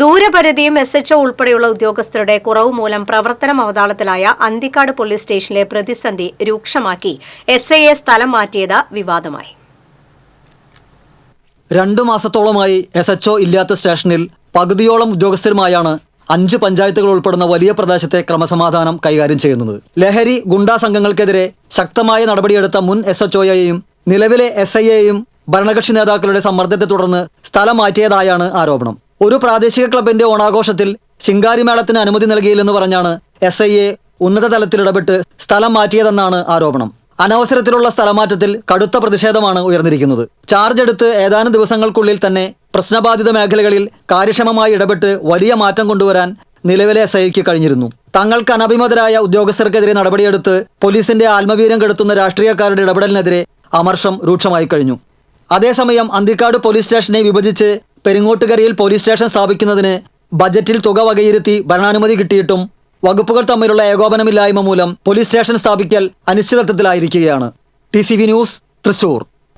ദൂരപരിധിയും S H O ഉൾപ്പെടെയുള്ള ഉദ്യോഗസ്ഥരുടെ കുറവ് മൂലം പ്രവർത്തനം അവതാളത്തിലായ അന്തിക്കാട് പോലീസ് സ്റ്റേഷനിലെ പ്രതിസന്ധി രൂക്ഷമാക്കി. എസ് ഐ എ സ്ഥലം മാറ്റിയത് വിവാദമായി. രണ്ടു മാസത്തോളമായി എസ് എച്ച്ഒ ഇല്ലാത്ത സ്റ്റേഷനിൽ പകുതിയോളം ഉദ്യോഗസ്ഥരുമായാണ് അഞ്ച് പഞ്ചായത്തുകൾ ഉൾപ്പെടുന്ന വലിയ പ്രദേശത്തെ ക്രമസമാധാനം കൈകാര്യം ചെയ്യുന്നത്. ലഹരി ഗുണ്ടാ സംഘങ്ങൾക്കെതിരെ ശക്തമായ നടപടിയെടുത്ത മുൻ എസ് എച്ച് ഒയെയും നിലവിലെ എസ് ഐ എയും ഭരണകക്ഷി നേതാക്കളുടെ സമ്മർദ്ദത്തെ തുടർന്ന് സ്ഥലം മാറ്റിയതായാണ് ആരോപണം. ഒരു പ്രാദേശിക ക്ലബിന്റെ ഓണാഘോഷത്തിൽ ശിങ്കാരിമേളത്തിന് അനുമതി നൽകിയില്ലെന്ന് പറഞ്ഞാണ് എസ് ഐ എ ഉന്നത തലത്തിൽ ഇടപെട്ട് സ്ഥലം മാറ്റിയതെന്നാണ് ആരോപണം. അനവസരത്തിലുള്ള സ്ഥലമാറ്റത്തിൽ കടുത്ത പ്രതിഷേധമാണ് ഉയർന്നിരിക്കുന്നത്. ചാർജ് എടുത്ത് ഏതാനും ദിവസങ്ങൾക്കുള്ളിൽ തന്നെ പ്രശ്നബാധിത മേഖലകളിൽ കാര്യക്ഷമമായി ഇടപെട്ട് വലിയ മാറ്റം കൊണ്ടുവരാൻ നിലവിലെ എസ് ഐക്ക് കഴിഞ്ഞിരുന്നു. തങ്ങൾക്ക് അനഭിമതരായ ഉദ്യോഗസ്ഥർക്കെതിരെ നടപടിയെടുത്ത് പോലീസിന്റെ ആത്മവീര്യം കെടുത്തുന്ന രാഷ്ട്രീയക്കാരുടെ ഇടപെടലിനെതിരെ അമർഷം രൂക്ഷമായി കഴിഞ്ഞു. അതേസമയം അന്തിക്കാട് പോലീസ് സ്റ്റേഷനെ വിഭജിച്ച് പെരിങ്ങോട്ടുകരയിൽ പോലീസ് സ്റ്റേഷൻ സ്ഥാപിക്കുന്നതിന് ബജറ്റിൽ തുക വകയിരുത്തി ഭരണാനുമതി കിട്ടിയിട്ടും വകുപ്പുകൾ തമ്മിലുള്ള ഏകോപനമില്ലായ്മ മൂലം പോലീസ് സ്റ്റേഷൻ സ്ഥാപിക്കൽ അനിശ്ചിതത്വത്തിലായിരിക്കുകയാണ്. T news Thrissur.